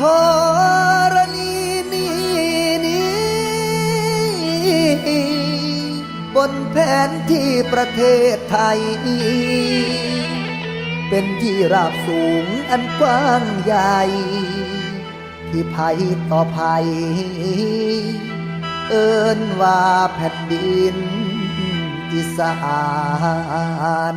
ธรณีนี้นี้บนแผนที่ประเทศไทย เป็นที่ราบสูงอันกว้างใหญ่ ที่ภัยต่อภัย เอิ้นว่าแผ่นดินอีสาน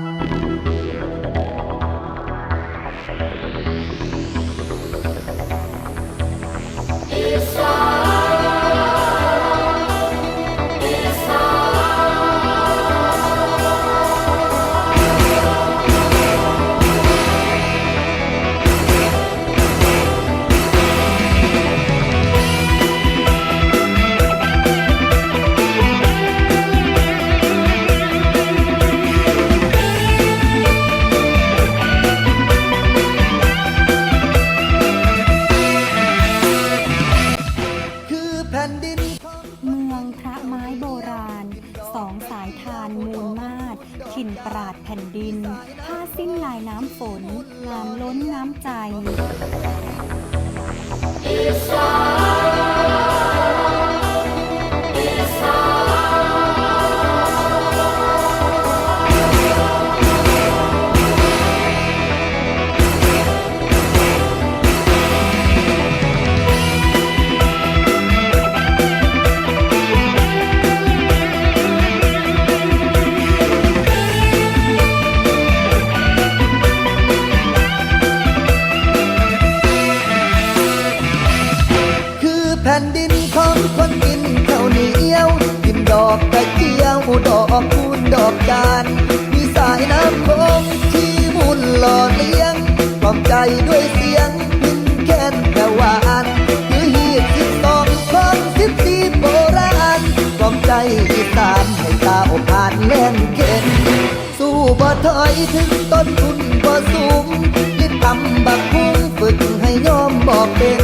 คือ น้ำฝนงามล้นน้ำใจ อกคูณดอกจานมีสายน้ำโขงที่มุนหล่อเลี้ยงกล่อมใจด้วยเสียงพินแค้นกระวานคือหีบสิบสองของสิบสี่โบราณกล่อมใจอีสานให้ตาอบผ่านเล่นเข็นสู้บ่ถอยถึงต้นทุนบ่สูงยึดทำบักคุ้งฝึกให้ยอมบอกเป็น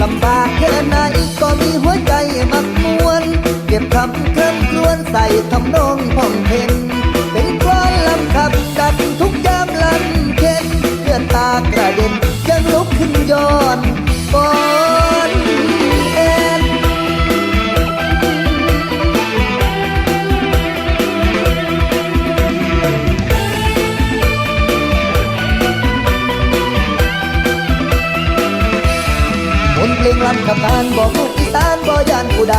ลำบากแค่ไหนก็มีหัวใจมักมวนเก็บคำ ใส่ทำนองพ่องเพนเป็นกลอนลำขับกัดทุกยามลำเข็นเลื่อตากระเด็นยังลุกขึ้นย้อนบอนแอนมนเพลงลำขับตานบอกลูกอีสานบ่ยานผู้ใด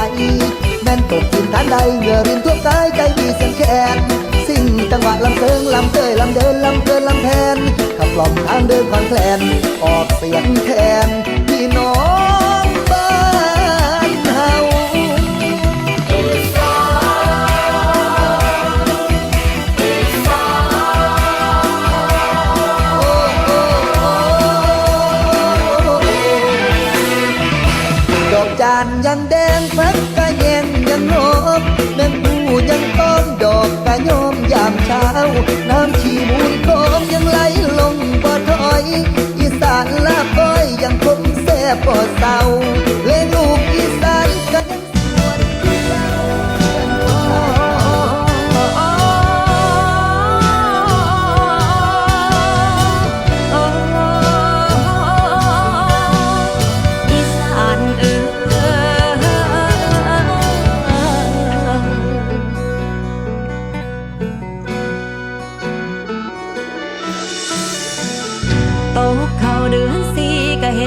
แม่นตกกินทานใดเหงื่อรินทั่วกายใจมีเสียงแคนสิ่งจังหวะลำเซิงลำเตยลำเดินลำเกินลำแพนขับกล่อมทางเดินคอนแคลนออกเสียงแทนพี่น้องบ้านเฮาดอกจานยัง อย อีสานลาบก้อยยังคงแซ่บบ่เศร้า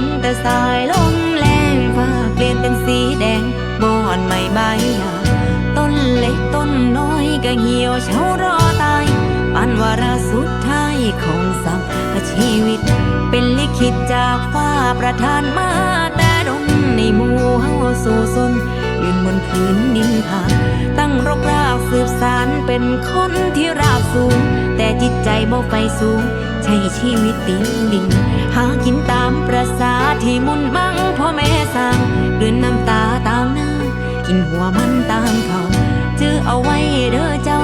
นแต่สายลมแรงฟ้าเปลี่ยนเป็นสีแดงบอนไม่ใบหญ้าต้นเล็กต้นน้อยก็เหี่ยวเฉารอตายปันวาระสุดท้ายของสัมชีวิต เป็นลิขิตจากฟ้าประทานมาแต่ดมในหมู่เฮาสู่สนยืนบนพื้นดินผาตั้งรกรากสืบสารเป็นคนที่ราบสูง แต่จิตใจบ่ไฟสูง ช้ชีวิตติงดิน หากินตามประสาที่มุนมั่งพ่อแม่สร้างเดือนน้ำตาตามน้า กินหัวมันตามเขาจื้อเอาไว้เด้อเจ้า